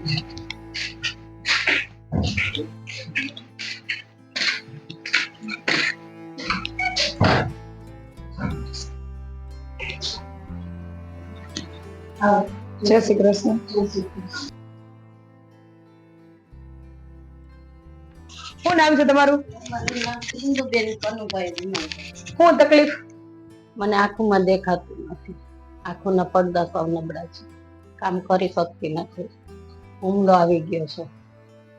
જય શ્રી શું નામ છે તમારું? શું તકલીફ? મને આંખમાં દેખાતું નથી. આંખોના પડદા સૌ નબળા છે. કામ કરી શકતી નથી. હુમલો આવી ગયો છે.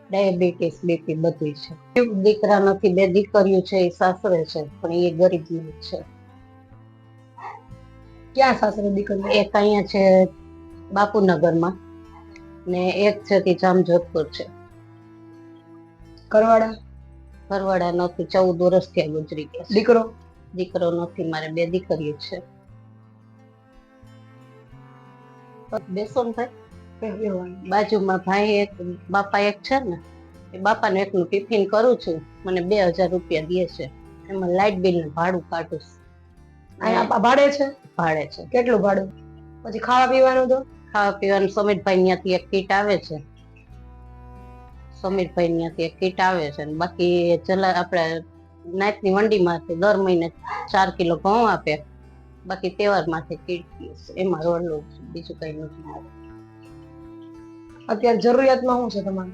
ડાયાબિટીસ બીપી બધું છે. દીકરા નથી બે દીકરીઓ છે એ સાસરે છે પણ એ ગરીબ છે. ક્યાં સાસરે દીકરી એક અહીંયા છે બાપુનગરમાં ને એક છે તે જામજોધપુર છે. કરવાડા કરવાડા નથી ચૌદ વર્ષ ત્યાં ગુજરી ગયા દીકરો? દીકરો નથી મારે બે દીકરીઓ છે. બેસો ને ભાઈ. બાજુમાં ભાઈ એક બાપા એક છે ને એ બાપાને એકનું ટિફિન કરું છું મને બે હજાર રૂપિયા દે છે. એમાં લાઇટ બિલનું ભાડું કાઢું છું. ભાડે છે? ભાડે છે. કેટલું ભાડું? પછી ખાવા પીવાનું તો? ખાવા પીવાનું સમીરભાઈ ત્યાંથી એક કીટ આવે છે. સમીરભાઈ ત્યાંથી એક કીટ આવે છે ને બાકી જલા આપણે નાઈટની વંડીમાંથી દર મહિને ચાર કિલો ઘઉં આપે. બાકી તહેવારમાંથી કીટ એમાં રોડલું બીજું કઈ નથી. અત્યારે જરૂરિયાતમાં શું છે તમારે?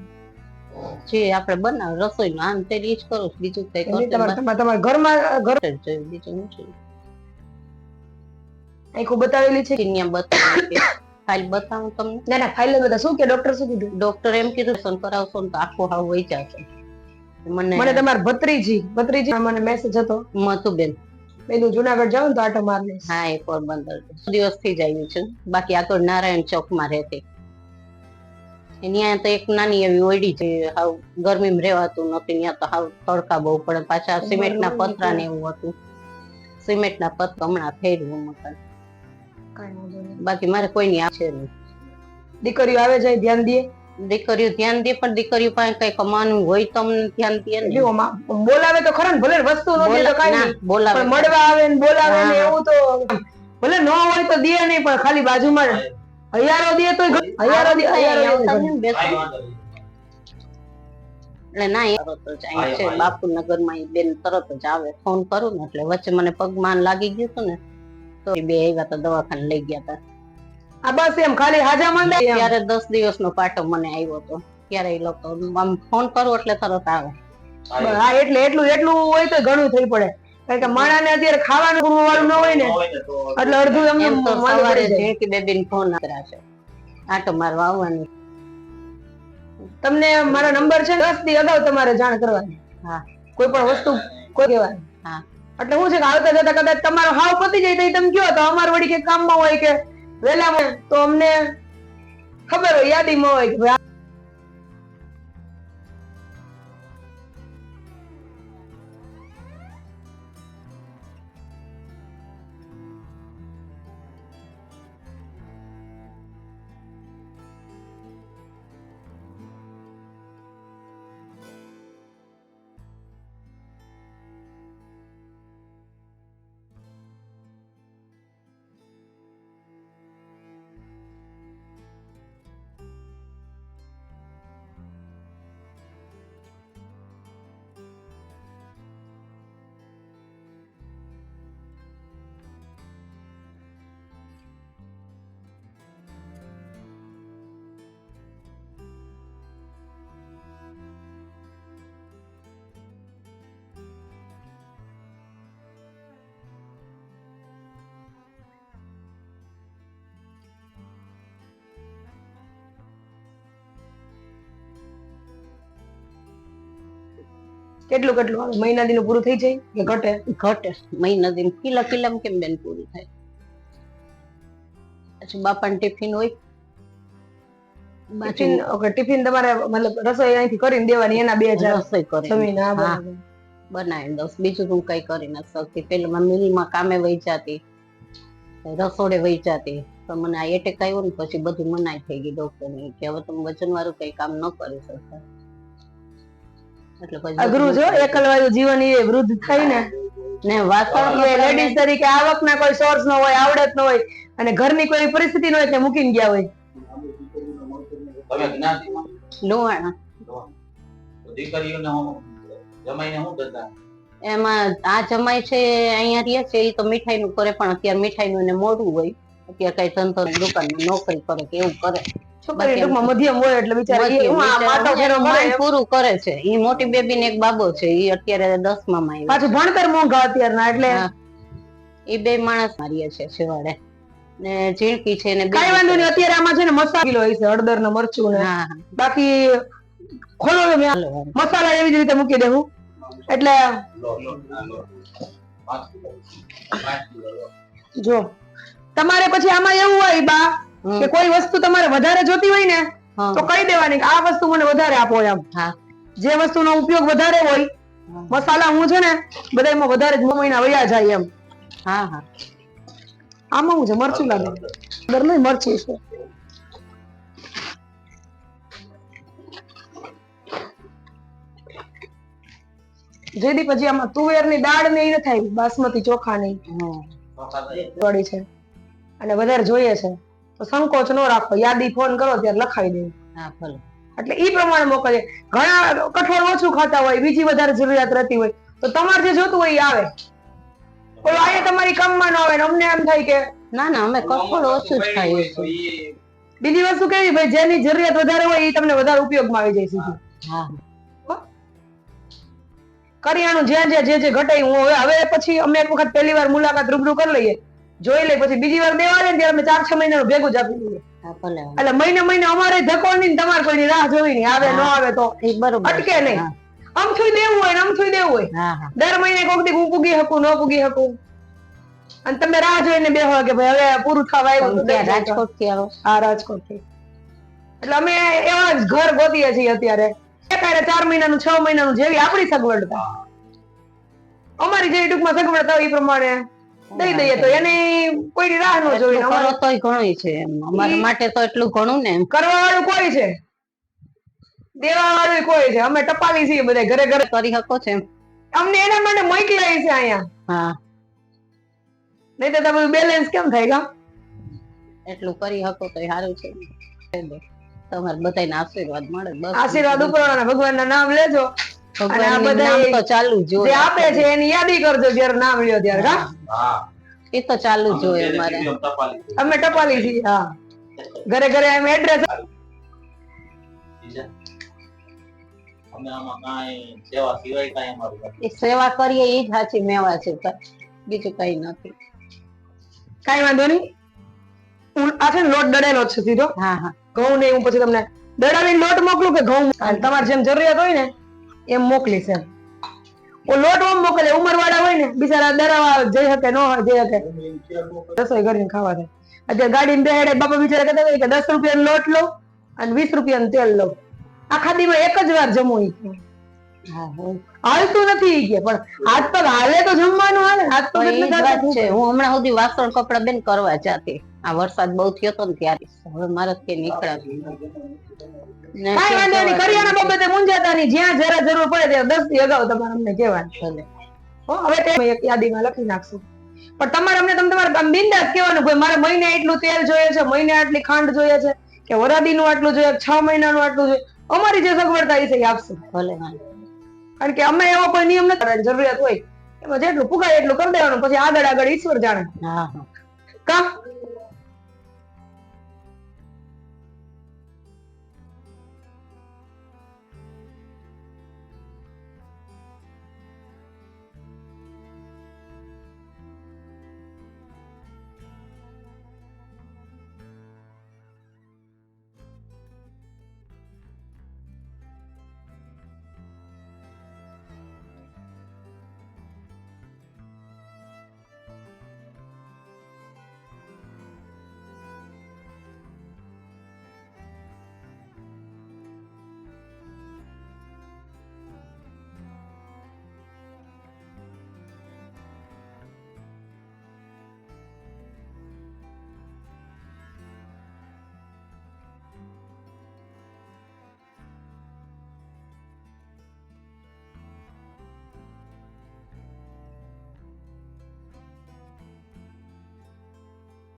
જે આપણે બનાવે રસોઈનું આમ તે જ કરું બીજું કઈ તમારે ઘરમાં ઘર જોયું બીજું નથી આખું બતાવેલી છે ત્યાં બતાવું ફાઇલ બતાવું તમને. ના ના ફાઇલ બધા શું કે? ડોક્ટર શું કીધું? ડોક્ટર એમ કીધું સન કરાવશો તો આખું હાવ વહી જશે. મને મને તમારા ભત્રીજી ભત્રીજી મને મેસેજ હતો. મધુબેન. પેલું જુનાગઢ જાવ ને તો આટો મારને. હા એ પોરબંદર. દિવસથી જ આવી છે. બાકી આ તો નારાયણ ચોકમાં રહેતી. અહીંયા તો એક નાની એવી ઓયડી છે હાવ ગરમીમાં રહેવાતું નતું ત્યાં તો હાવ તડકા બહુ પડે. પાછા સિમેન્ટના પતરા ને એવું હતું. સિમેન્ટના પતરા હમણાં ફેરવું મકાન. બાકી મારે કોઈની આ છે નહીં. દીકરીઓ આવે જાય ધ્યાન દે? દીકરીઓ ધ્યાન દે પણ દીકરીઓ પાસે કઈ કમાવાનું હોય તો અમને ધ્યાન દે ને. જો બોલાવે તો ખરા ભલે વસ્તુ ન તો કાંઈ બોલાવે મળવા આવે ને બોલાવે ને એવું તો ભલે ન હોય તો દે નહીં પણ ખાલી બાજુમાં હૈયારો દે તો હૈયારો દે હૈયારો દે તો ઘણું. એટલે ના એ તરત જ અહીં છે. બાપુનગરમાં બેન તરત જ આવે ફોન કરું ને એટલે વચ્ચે મને પગમાન લાગી ગયું હતું ને તો બે આવ્યા તો દવાખાને લઈ ગયા હતા. આ બસ એમ ખાલી હાજા માંડે ત્યારે દસ દિવસ નો પાટો મને આવ્યો હતો. ત્યારે એ લોકો આમ ફોન કરું એટલે તરત આવે. હા એટલે એટલું એટલું હોય તો ઘણું થઈ પડે. કારણ કે માણાને અત્યારે ખાવાનું પૂરવા વાળું ન હોય ને એટલે અડધું એમને સવારે પડી. બેબી ને ફોન કરાશે. છે આટો મારવા આવવાની. તમને મારો નંબર છે દસ દી અગાઉ તમારે જાણ કરવાની. હા. કોઈ પણ વસ્તુ કોઈ કહેવાની હા. એટલે હું છે કે આવતા જતા કદાચ તમારો હાવ પતી જાય તો તમે કયો તો અમાર વળી કે કામમાં હોય કે વેલામાં તો અમને ખબર હોય યાદીમાં હોય કે કેટલું કેટલું આવે? મહિના દીનું પૂરું થઈ જાય કે ઘટે? ઘટે. મહિના દિન. કિલો કિલો કેમ બેન પૂરું થાય? પછી બાપાને ટિફિન હોય? ટિફિન ઓકે ટિફિન તમારે મતલબ રસોઈ અહીંથી કરીને દેવાની એના બે હજાર રસોઈ કરી તમે. બનાવી દઉં. બીજું હું કઈ કરી નથી શકતી. પેલા મિલમાં કામે વહી જતી રસોડે વહી જતી તો મને આ એટેક આવ્યો ને પછી બધું મનાઈ થઈ ગઈ ડોક્ટર ને કે હવે તમે વજન વાળું કઈ કામ ન કરી શકતા. અઘરું છે એકલવાયું જીવન એ વૃદ્ધ થઈને ને વાસ્તવમાં લેડીઝ તરીકે આવકના કોઈ સોર્સ ન હોય આવડત ન હોય અને ઘરની કોઈ પરિસ્થિતિ ન હોય એટલે મૂકીને ગયા હોય. લુહાણા. દીકરીઓને જમાઈને હું એમાં આ જમાઈ છે અહીંયા રહે છે એ તો મીઠાઈ નું કરે પણ અત્યારે મીઠાઈ નું એને મોડું હોય. અત્યારે કઈ ધંધો દુકાનમાં નોકરી કરે કે એવું કરે. છોકરી ટૂંકમાં મધ્યમ હોય એટલે બિચારી એ હું આ માથા ફેરો એનું કરે. માંડ પૂરું કરે છે. ઈ મોટી બેબી ને એક બાબો છે ઈ અત્યારે દસમા માં આવ્યો પાછું ભણતર મોંઘા અત્યારના એટલે હા. બે માણસ મારીએ છે છેવાડે. ને ઝીણકી છે ને બે વાંધો નહીં અત્યારે આમાં છે ને મસાલા હોય છે હળદર ને મરચું ને. બાકી ખોલો. મસાલા એવી જ રીતે મૂકી દેવું એટલે જો. તમારે પછી આમાં એવું હોય બા. કે કોઈ વસ્તુ તમારે વધારે જોતી હોય ને તો કહી દેવાની કે આ વસ્તુ મને વધારે આપો એમ. જે વસ્તુનો ઉપયોગ વધારે હોય મસાલા હું છે ને બધા એમાં વધારે જ મહિના વયા જાય એમ. હા હા. આમાં હું છે મરચું લાગે અંદર નહીં મરચું છે. જેથી પછી આમાં તુવેરની દાળ ને એ થાય બાસમતી ચોખા ની વળી છે. અને વધારે જોઈએ છે. તો સંકોચ ન રાખો. યાદી ફોન કરો ત્યારે લખાવી દેવું હા ભલે એટલે ઈ પ્રમાણે મોકલીએ ઘણા કઠોળ ઓછું ખાતા હોય બીજી વધારે જરૂરિયાત રહેતી હોય તો તમારે જે જોતું હોય એ આવે. ઓલો આયે તમારી કામમાં ન આવે ને અમને એમ થાય કે ના ના અમે કઠોળ ઓછું જ ખાઈએ છીએ. બીજી વસ્તુ કેવી ભાઈ જેની જરૂરિયાત વધારે હોય એ તમને વધારે ઉપયોગમાં આવી જાય સીધી. હા. કરિયાણું જ્યાં જ્યાં જે જે ઘટાય હું હવે હવે પછી અમે એક વખત પહેલી વાર મુલાકાત રૂબરૂ કરી લઈએ. જોઈ લે પછી બીજી વાર દેવા ને ત્યારે અમે ચાર છ મહિના ભેગું જ આપી દઈએ. એટલે મહિને મહિને અમારે ધક્કો નહીં તમારે કોઈ રાહ જોવી નહીં આવે ન આવે તો. બરોબર. અટકે નહીં. હા. આમથું દેવું હોય ને આમથું દેવું હોય. દર મહિને કોક દી હું પૂગી શકું ન પૂગી શકું. અને તમે રાહ જોઈને બે કે ભાઈ હવે પૂરું થવા આવ્યું. રાજકોટથી આવો? હા રાજકોટથી. એટલે અમે એવા જ ઘર ગોતીએ છીએ અત્યારે. એકારે ચાર મહિનાનું છ મહિનાનું જેવી આપણી સગવડતા. અમારી જેવી ટૂંકમાં સગવડતા હોય એ પ્રમાણે દઈ દઈએ તો એને કોઈ રાહ નો જોઈ કરો તોય ઘણું છે અમારા માટે તો એટલું ઘણું ને કરવા વાળું કોઈ છે? દેવા વાળું કોઈ છે? અમે ટપાલી છીએ બધા ઘરે ઘરે. કરી શકો છે અમને એના માટે મોકલાય છે અહીંયા. હા. નહીં તો તમારું બેલેન્સ કેમ થાય ગા? એટલું કરી શકો તો સારું છે. તમારે બધાને આશીર્વાદ મળે બસ. આશીર્વાદ ભગવાન ભગવાનના નામ લેજો. અને આ ભગવાનનું બધાય નામ તો ચાલુ જ જે આપે છે એની યાદી કરજો જયારે નામ લ્યો ત્યારે હા? એ તો ચાલુ જ જોઈએ અમે અમારે. બેને અમે ટપાલી છીએ હા. ઘરે ઘરે એમ એડ્રેસ સેવા કરીએ એ જ સાચી મેવા છે બીજું કઈ નથી. કાઈ વાંધો નહીં. હું આ છે ને લોટ દળેલો જ છે સીધો? હા હા. ઘઉં ને હું પછી તમને દળાવીને લોટ મોકલું કે ઘઉં તમારે જેમ જરૂરિયાત હોય ને એમ મોકલીશ એમ લોટ ઓમ મોકલે ઉંમર વાળા હોય ને, બિચારા દરાવા જઈ શકે, ન જઈ શકે. રસોઈ કરીને ખાવા થાય. અત્યારે ને બેહાડે, બાપા બિચારા કહેતા હોય કે દસ રૂપિયાનો લોટ લો અને વીસ રૂપિયાનું તેલ લો. આખા દીમાં એક જ વાર જમવું. હાલતું નથી પણ હાથ પગ હાલે તો જમવાનું હાલે હાથ તો પગ એટલે છે હું હમણાં સુધી વાસણ કપડા બેન કરવા જાતી. આ વરસાદ બહુ થયો તો ને ત્યારે. હવે મારે કે નીકળ્યા ને કરિયાણા બાબતે મુંજાતા નહીં જ્યાં જરા જરૂર પડે ત્યાં દસથી અગાઉ તમારે અમને કહેવાનું. હવે તે એક યાદીમાં લખી નાખશું. પણ તમારે અમને તમે તમારે બિંદાસ કહેવાનું ભાઈ મારે મહિને એટલું તેલ જોઈએ છે મહિને આટલી ખાંડ જોઈએ છે કે વરાદીનું આટલું જોઈએ છ મહિનાનું આટલું જોઈએ. અમારી જે સગવડતા એ છે આપશું. ભલે કારણ કે અમે એવો કોઈ નિયમ નથી કરવાની જરૂરિયાત હોય. એમાં જેટલું પુગાય એટલું કરી દેવાનું પછી આગળ આગળ ઈશ્વર જાણે. કા?